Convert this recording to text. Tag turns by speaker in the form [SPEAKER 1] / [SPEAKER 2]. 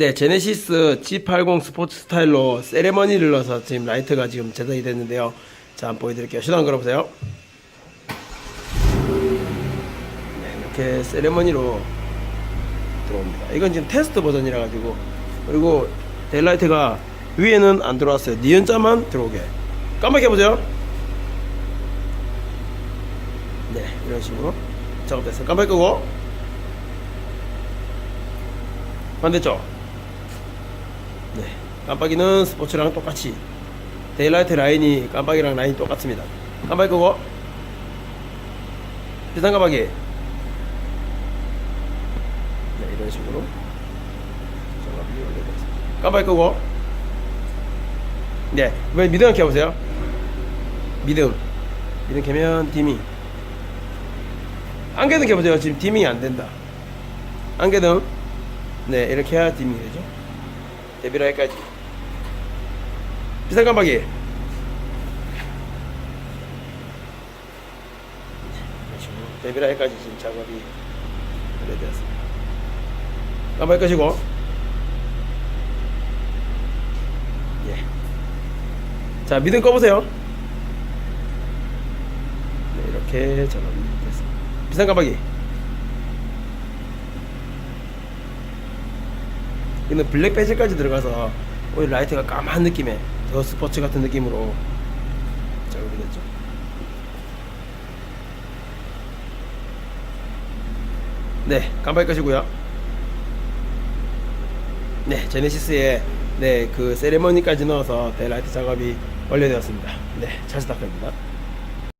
[SPEAKER 1] 네, 제네시스 G80 스포츠 스타일로 세레머니를 넣어서 지금 라이트가 지금 제작이 됐는데요. 자, 한번 보여드릴게요. 시동 걸어보세요. 네, 이렇게 세레머니로 들어옵니다. 이건 지금 테스트 버전이라 가지고 그리고 데일라이트가 위에는 안 들어왔어요. 니은자만 들어오게. 깜빡해 보세요. 네, 이런 식으로 작업됐어요. 깜빡 끄고 반대쪽. 네, 깜빡이는 스포츠랑 똑같이 데일라이트 라인이 깜빡이랑 라인이 똑같습니다. 깜빡이 끄고 비상 깜빡이. 네, 이런 식으로. 깜빡이 끄고 네, 이번에 미등 켜보세요. 미등. 미등 켜면 디밍. 안개등 켜보세요. 지금 디밍이 안 된다. 안개등. 네, 이렇게 해야 디밍이 되죠. 데뷔라이까지. 비상 깜빡이. 데뷔라이까지 지금 작업이 완료되었습니다. 깜빡이 끄시고. 예. 자, 미등 꺼보세요. 네, 이렇게 작업이 됐습니다. 비상 깜빡이. 이는 블랙 베젤까지 들어가서 오히려 라이트가 까만 느낌의 더 스포츠 같은 느낌으로 작업이 됐죠. 네, 깜빡이 끄시고요. 네, 제네시스에 네, 그 세레머니까지 넣어서 데라이트 작업이 완료되었습니다. 네, 잘 부탁드립니다.